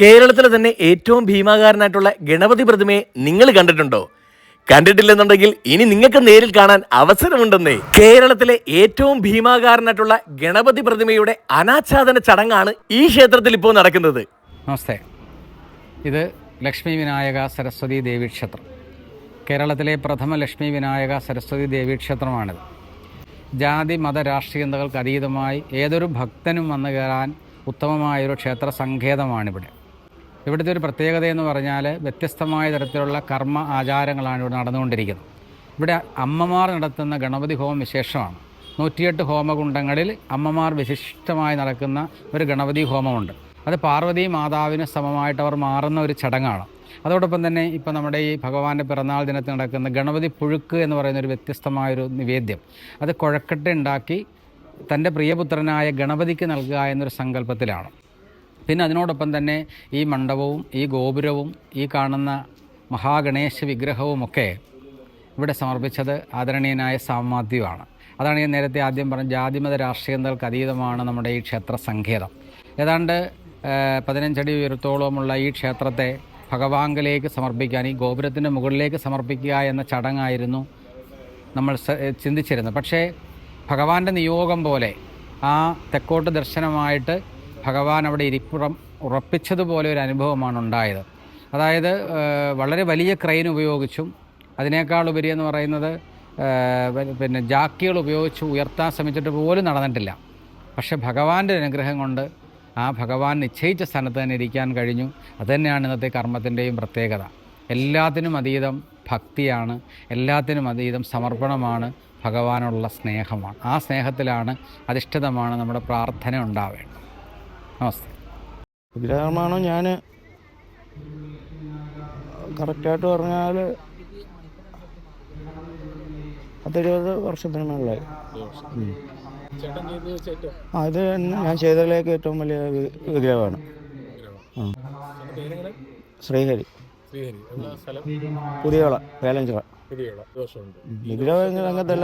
കേരളത്തിലെ തന്നെ ഏറ്റവും ഭീമാകാരനായിട്ടുള്ള ഗണപതി പ്രതിമയെ നിങ്ങൾ കണ്ടിട്ടുണ്ടോ? കണ്ടിട്ടില്ലെന്നുണ്ടെങ്കിൽ ഇനി നിങ്ങൾക്ക് നേരിൽ കാണാൻ അവസരമുണ്ടെന്നേ. കേരളത്തിലെ ഏറ്റവും ഭീമാകാരനായിട്ടുള്ള ഗണപതി പ്രതിമയുടെ അനാച്ഛാദന ചടങ്ങാണ് ഈ ക്ഷേത്രത്തിൽ ഇപ്പോൾ നടക്കുന്നത്. നമസ്തേ. ഇത് ലക്ഷ്മി വിനായക സരസ്വതി ദേവി ക്ഷേത്രം. കേരളത്തിലെ പ്രഥമ ലക്ഷ്മി വിനായക സരസ്വതി ദേവി ക്ഷേത്രമാണിത്. ജാതി മത രാഷ്ട്രീയതകൾക്ക് അതീതമായി ഏതൊരു ഭക്തനും വന്നു കയറാൻ ഉത്തമമായൊരു ക്ഷേത്ര സങ്കേതമാണിവിടെ. ഇവിടുത്തെ ഒരു പ്രത്യേകത എന്ന് പറഞ്ഞാൽ വ്യത്യസ്തമായ തരത്തിലുള്ള കർമ്മ ആചാരങ്ങളാണ് ഇവിടെ നടന്നുകൊണ്ടിരിക്കുന്നത്. ഇവിടെ അമ്മമാർ നടത്തുന്ന ഗണപതി ഹോമം വിശേഷമാണ്. നൂറ്റിയെട്ട് ഹോമകുണ്ടങ്ങളിൽ അമ്മമാർ വിശിഷ്ടമായി നടക്കുന്ന ഒരു ഗണപതി ഹോമമുണ്ട്. അത് പാർവതി മാതാവിന് സമമായിട്ട് അവർ മാറുന്ന ഒരു ചടങ്ങാണ്. അതോടൊപ്പം തന്നെ ഇപ്പോൾ നമ്മുടെ ഈ ഭഗവാന്റെ പിറന്നാൾ ദിനത്തിൽ നടക്കുന്ന ഗണപതി പുഴുക്ക് എന്ന് പറയുന്ന ഒരു വ്യത്യസ്തമായൊരു നിവേദ്യം. അത് കുഴക്കട്ട ഉണ്ടാക്കി തന്റെ പ്രിയപുത്രനായ ഗണപതിക്ക് നൽകുക എന്നൊരു സങ്കല്പത്തിലാണ്. പിന്നെ അതിനോടൊപ്പം തന്നെ ഈ മണ്ഡപവും ഈ ഗോപുരവും ഈ കാണുന്ന മഹാഗണേശ വിഗ്രഹവുമൊക്കെ ഇവിടെ സമർപ്പിച്ചത് ആദരണീയനായ സാമാധ്യമാണ് അതാണ് ഞാൻ നേരത്തെ ആദ്യം പറഞ്ഞ ജാതിമത രാഷ്ട്രീയതകൾക്ക് അതീതമാണ് നമ്മുടെ ഈ ക്ഷേത്ര സങ്കേതം. ഏതാണ്ട് പതിനഞ്ചടി ഉയരത്തോളമുള്ള ഈ ക്ഷേത്രത്തെ ഭഗവാങ്കലേക്ക് സമർപ്പിക്കാൻ ഈ ഗോപുരത്തിന്റെ മുകളിലേക്ക് സമർപ്പിക്കുക എന്ന ചടങ്ങായിരുന്നു നമ്മൾ ചിന്തിച്ചിരുന്നത്. പക്ഷേ ഭഗവാന്റെ നിയോഗം പോലെ ആ തെക്കോട്ട് ദർശനമായിട്ട് ഭഗവാൻ അവിടെ ഇരിപ്പുറം ഉറപ്പിച്ചതുപോലെ ഒരു അനുഭവമാണ് ഉണ്ടായത്. അതായത് വളരെ വലിയ ക്രെയിൻ ഉപയോഗിച്ചും അതിനേക്കാൾ ഉപരി എന്ന് പറയുന്നത് പിന്നെ ജാക്കികൾ ഉപയോഗിച്ച് ഉയർത്താൻ ശ്രമിച്ചിട്ട് പോലും നടന്നിട്ടില്ല. പക്ഷെ ഭഗവാന്റെ അനുഗ്രഹം കൊണ്ട് ആ ഭഗവാൻ നിശ്ചയിച്ച സ്ഥാനത്ത് തന്നെ ഇരിക്കാൻ കഴിഞ്ഞു. അതുതന്നെയാണ് ഇന്നത്തെ കർമ്മത്തിന്റെയും പ്രത്യേകത. എല്ലാത്തിനും അതീതം ഭക്തിയാണ് എല്ലാത്തിനും അതീതം സമർപ്പണമാണ് ഭഗവാനുള്ള സ്നേഹമാണ്. ആ സ്നേഹത്തിലാണ് അധിഷ്ഠിതമാണ് നമ്മുടെ പ്രാർത്ഥന ഉണ്ടാവേണ്ടത്. നമസ്തേ. വിഗ്രഹനിർമ്മാണം ഞാൻ കറക്റ്റായിട്ട് പറഞ്ഞാൽ പത്തെഴുപത് വർഷത്തിന് മേളിലായി അത് ഞാൻ ചെയ്തതിലേക്ക് ഏറ്റവും വലിയ വിഗ്രഹമാണ്. ശ്രീഹരി. പുതിയ വേലഞ്ചിറ.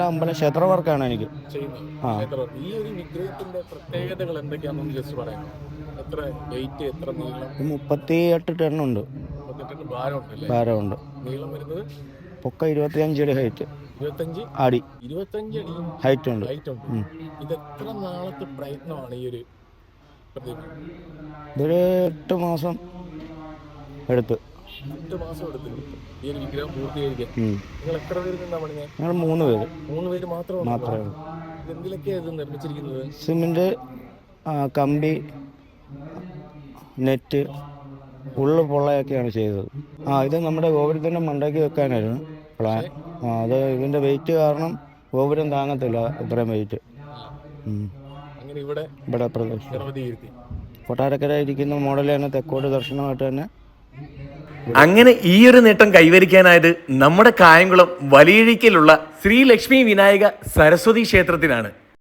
അമ്പല ക്ഷേത്ര വർക്കാണ് എനിക്ക്. ഈ ഒരു വിഗ്രഹത്തിന്റെ പ്രത്യേകതകൾ എന്തൊക്കെയാണെന്ന് ജസ്റ്റ് പറയാം എത്ര വെയിറ്റ് എത്ര നീളം? മുപ്പത്തി എട്ട് ടണ്ണുണ്ട് ഉണ്ട്. ഭാരമുണ്ട് നീളം വരുന്നത്? പൊക്ക ഇരുപത്തിയഞ്ച്? അടി. ഹൈറ്റ് അടി ഇരുപത്തഞ്ച് അടി ഹൈറ്റ് ഉണ്ട്. ഹൈറ്റ് ഉണ്ട് നാളത്തെ പ്രയത്നമാണ് ഈ ഒരു ഇതൊരു എട്ട് മാസം എടുത്ത്. മാസം ഈ ഒരു വിഗ്രഹം പൂർത്തീകരിക്കാൻ നിങ്ങൾ എത്ര പേര് നിന്നാ പണിഞ്ഞ ഞങ്ങൾ മൂന്ന് പേര്. മൂന്ന് പേര് മാത്രമേ എന്തിലൊക്കെയാണ് ഇത് നിർമ്മിച്ചിരിക്കുന്നത്? സിമെന്റ് കമ്പി നെറ്റ് ഉള്ളു പൊള്ളയൊക്കെയാണ് ചെയ്തത്. ആ ഇത് നമ്മുടെ ഗോപുരത്തിന്റെ മണ്ടയ്ക്ക് വെക്കാനായിരുന്നു പ്ലാൻ. അത് ഇതിന്റെ വെയിറ്റ് കാരണം ഗോപുരം താങ്ങത്തില്ല ഇത്രയും വെയിറ്റ്. ഇവിടെ ഇവിടെ പ്രദേശം കൊട്ടാരക്കര ഇരിക്കുന്ന മോഡൽ തന്നെ തെക്കോട്ട് ദർശനമായിട്ട് തന്നെ അങ്ങനെ ഈ ഒരു നേട്ടം കൈവരിക്കാനായത് നമ്മുടെ കായംകുളം വലിയഴിക്കലുള്ള ശ്രീ ലക്ഷ്മി വിനായക സരസ്വതി ക്ഷേത്രത്തിനാണ്.